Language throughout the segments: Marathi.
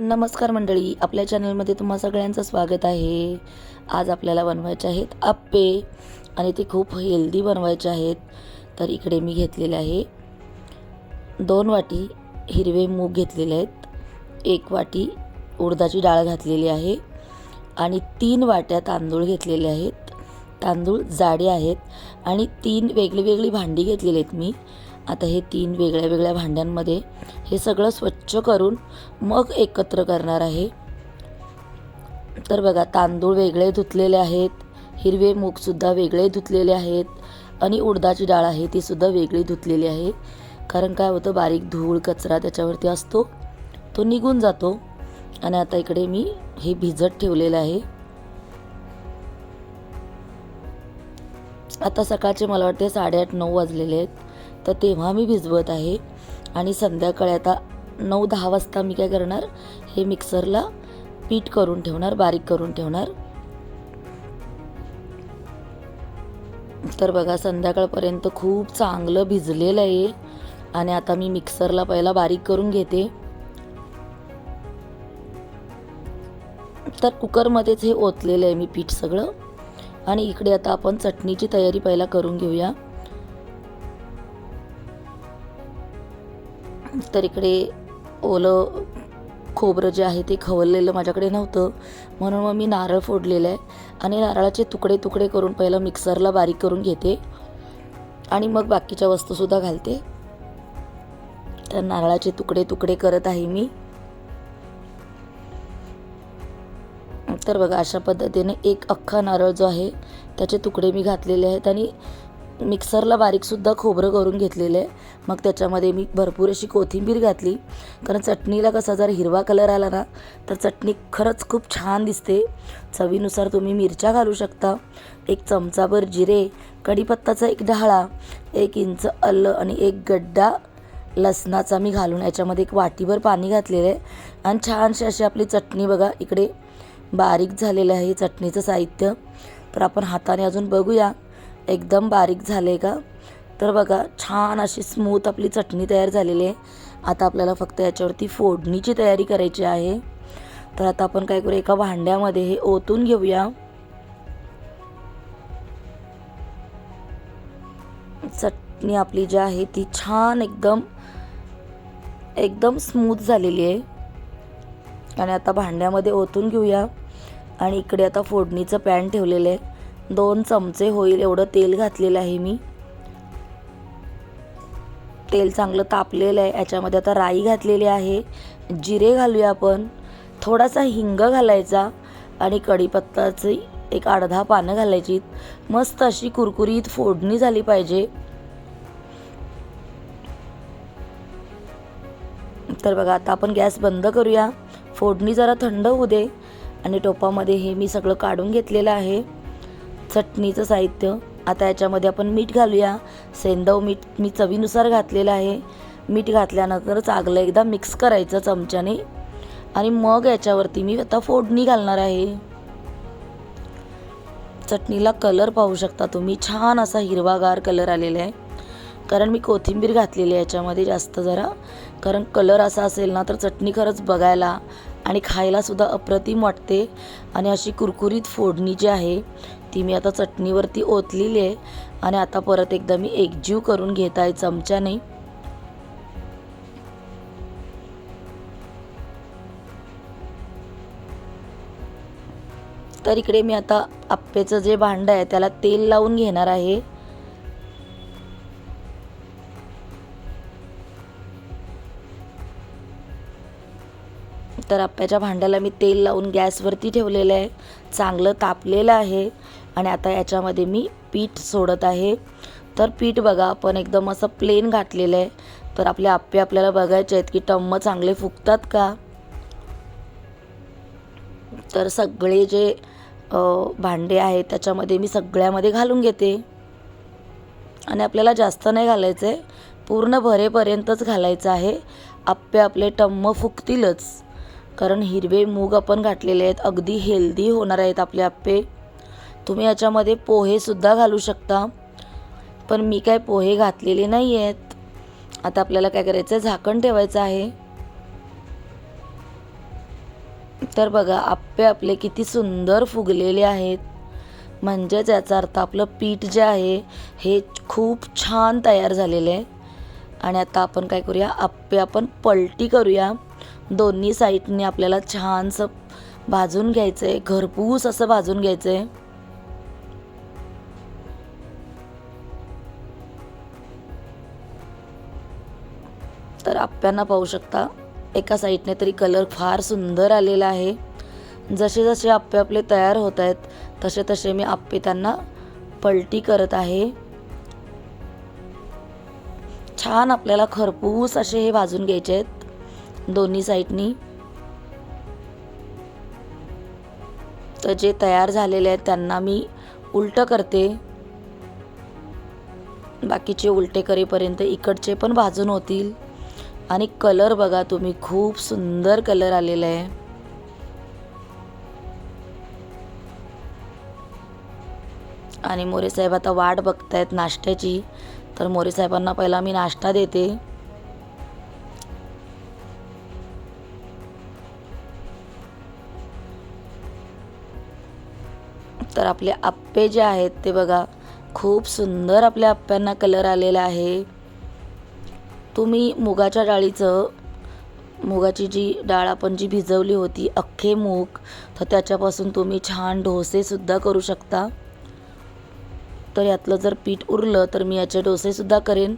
नमस्कार मंडळी आपल्या चॅनलमध्ये तुम्हा सगळ्यांचं स्वागत आहे. आज आपल्याला बनवायचे आहेत आप्पे आणि ते खूप हेल्दी बनवायचे आहेत. तर इकडे मी घेतलेले आहे दोन वाटी हिरवे मूग घेतलेले आहेत. एक वाटी उडदाची डाळ घातलेली आहे आणि तीन वाट्या तांदूळ घेतलेले आहेत. तांदूळ जाडे आहेत आणि तीन वेगळी वेगळी भांडी घेतलेली आहेत मी. आता हे तीन वेगळ्या वेगळ्या भांड्यांमध्ये हे सगळं स्वच्छ करून मग एकत्र करणार आहे. तर बघा तांदूळ वेगळे धुतलेले आहेत हिरवे मूगसुद्धा वेगळे धुतलेले आहेत आणि उडदाची डाळ आहे तीसुद्धा वेगळी धुतलेली आहे. कारण काय होतं बारीक धूळ कचरा त्याच्यावरती असतो तो निघून जातो. आणि आता इकडे मी हे भिजत ठेवलेलं आहे. आता सकाळचे मला वाटते साडेआठ नऊ वाजलेले आहेत. तर तेव्हा मी भिजवत आहे. आणि संध्याकाळी आता नऊ दहा वाजता मी काय करणार? हे मिक्सरला पीठ करून ठेवणार बारीक करून ठेवणार. तर बघा संध्याकाळपर्यंत खूप चांगलं भिजलेलं आहे. आणि आता मी मिक्सरला पहिला बारीक करून घेते. तर कुकरमध्येच हे ओतलेलं आहे मी पीठ सगळं. आणि इकडे आता आपण चटणीची तयारी पहिला करून घेऊया. तर इकडे ओलं खोबरं जे आहे ते खवललेलं माझ्याकडे नव्हतं. म्हणून मग मी नारळ फोडलेलं आहे आणि नारळाचे तुकडे तुकडे करून पहिलं मिक्सरला बारीक करून घेते. आणि मग बाकीच्या वस्तूसुद्धा घालते. तर नारळाचे तुकडे तुकडे करत आहे मी. तर बघा अशा पद्धतीने एक अख्खा नारळ जो आहे त्याचे तुकडे मी घातलेले आहेत. आणि मिक्सरला बारीकसुद्धा खोबरं करून घेतलेलं. आहे मग त्याच्यामध्ये मी भरपूर अशी कोथिंबीर घातली. कारण चटणीला कसा जर हिरवा कलर आला ना तर चटणी खरंच खूप छान दिसते. चवीनुसार तुम्ही मिरच्या घालू शकता. एक चमचाभर जिरे कढीपत्ताचा एक ढाळा एक इंच आलं आणि एक गड्डा लसणाचा मी घालून याच्यामध्ये एक वाटीभर पाणी घातलेलं. आहे आणि छानशी अशी आपली चटणी बघा इकडे बारीक झालेलं आहे चटणीचं साहित्य. तर आपण हाताने अजून बघूया. एकदम बारीक झाले का? तर बघा छान अशी स्मूथ आपली चटणी तयार झालेली आहे. आता आपल्याला फक्त याच्यावरती फोडणीची तयारी करायची आहे. तर आता आपण काय करू एका भांड्यामध्ये हे ओतून घेऊया. चटणी आपली जी आहे ती छान एकदम एकदम स्मूथ झालेली आहे. आणि आता भांड्यामध्ये ओतून घेऊया. आणि इकडे आता फोडणीचं पॅन ठेवलेलं आहे. दोन चमचे होईल एवढं तेल घातलेलं आहे मी. तेल चांगलं तापलेलं आहे याच्यामध्ये आता राई घातलेली आहे. जिरे घालूया आपण. थोडासा हिंग घालायचा आणि कढीपत्ताची एक अर्धा पानं घालायची. मस्त अशी कुरकुरीत फोडणी झाली पाहिजे. तर बघा आता आपण गॅस बंद करूया. फोडणी जरा थंड होऊ दे. आणि टोपामध्ये हे मी सगळं काढून घेतलेलं आहे. चटणीचं साहित्य. आता याच्यामध्ये आपण मीठ घालूया. सेंदव मीठ मी चवीनुसार घातलेलं आहे. मीठ घातल्यानंतर चांगलं एकदा मिक्स करायचं चमच्याने. आणि मग याच्यावरती मी आता फोडणी घालणार आहे. चटणीला कलर पाहू शकता तुम्ही. छान असा हिरवागार कलर आलेला आहे. कारण मी कोथिंबीर घातलेली आहे याच्यामध्ये जास्त जरा. कारण कलर असा असेल ना तर चटणी खरंच बघायला आणि खायलासुद्धा अप्रतिम वाटते. आणि अशी कुरकुरीत फोडणी जी आहे ती मी आता चटणीवरती ओतलेली आहे आणि आता परत एकदा मी एकजीव करून घेत आहे चमच्याने. तर इकडे मी आता आप्पेचं जे भांडं आहे त्याला तेल लावून घेणार आहे. तर आप्प्याच्या भांड्याला मी तेल लावून गॅसवरती ठेवलेलं आहे. चांगलं तापलेलं आहे. आणि आता याच्यामध्ये मी पीठ सोडत आहे. तर पीठ बघा आपण एकदम असं प्लेन घातलेलं आहे. तर आपले आप्पे आपल्याला बघायचे आहेत की टम्म चांगले फुगतात का? तर सगळे जे भांडे आहेत त्याच्यामध्ये मी सगळ्यामध्ये घालून घेते. आणि आपल्याला जास्त नाही घालायचं आहे पूर्ण भरेपर्यंतच घालायचं आहे. आप्पे आपले टम्म फुगतीलच. कारण हिरवे मूग आपण घातलेले आहेत अगदी हेल्दी होणार आहेत आपले आप्पे. तुम्ही याच्यामध्ये पोहेसुद्धा घालू शकता. पण मी काय पोहे घातलेले नाही आहेत आता आपल्याला काय करायचं आहे झाकण ठेवायचं आहे. तर बघा आप्पे आपले किती सुंदर फुगलेले आहेत. म्हणजेच याचा अर्थ आपलं पीठ जे आहे हे खूप छान तयार झालेलं आहे. आणि आता आपण काय करूया? आप्पे आपण पलटी करूया. दोन्ही साईडने आपल्याला छानसं भाजून घ्यायचं आहे घरपूस असं भाजून घ्यायचं आहे तर आप्यांना पाहू शकता एका साईडने तरी कलर फार सुंदर आलेला आहे. जसे जसे आप्पे आपले तयार होत आहेत तसे तसे मी आप्पे त्यांना पलटी करत आहे. छान आपल्याला खरपूस असे हे भाजून घ्यायचे आहेत दोन्ही साईडनी. तर जे तयार झालेले आहेत त्यांना मी उलटं करते. बाकीचे उलटे करेपर्यंत इकडचे पण भाजून होतील. आणि कलर बघा तुम्ही खूप सुंदर कलर आलेला आहे. आणि मोरे साहेब आता वाट बघतायत नाश्त्याची. तर मोरे साहेबांना पहिला मी नाश्ता देते. तर आपले आप्पे जे आहेत ते बघा खूप सुंदर आपल्या आप्प्यांना कलर आलेला आहे. तुम्ही मुगाच्या डाळीचं मुगाची जी डाळ आपण जी भिजवली होती अख्खे मूग तर त्याच्यापासून तुम्ही छान डोसेसुद्धा करू शकता. तर यातलं जर पीठ उरलं तर मी याचे डोसेसुद्धा करेन.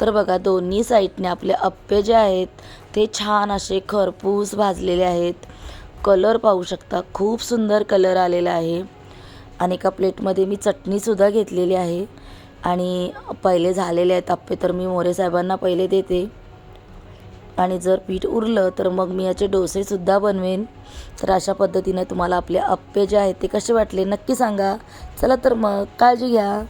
तर बघा दोन्ही साईडने आपले अप्पे जे आहेत ते छान असे खरपूस भाजलेले आहेत. कलर पाहू शकता खूप सुंदर कलर आलेला आहे. आणि एका प्लेटमध्ये मी चटणीसुद्धा घेतलेली आहे. आणि पहिले झालेले आहेत आप्पे तर मी मोरे साहेबांना पहिले देते. आणि जर पीठ उरलं तर मग मी याचे डोसेसुद्धा बनवेन. तर अशा पद्धतीने तुम्हाला आपले आप्पे जे आहेत ते कसे वाटले नक्की सांगा. चला तर मग काळजी घ्या.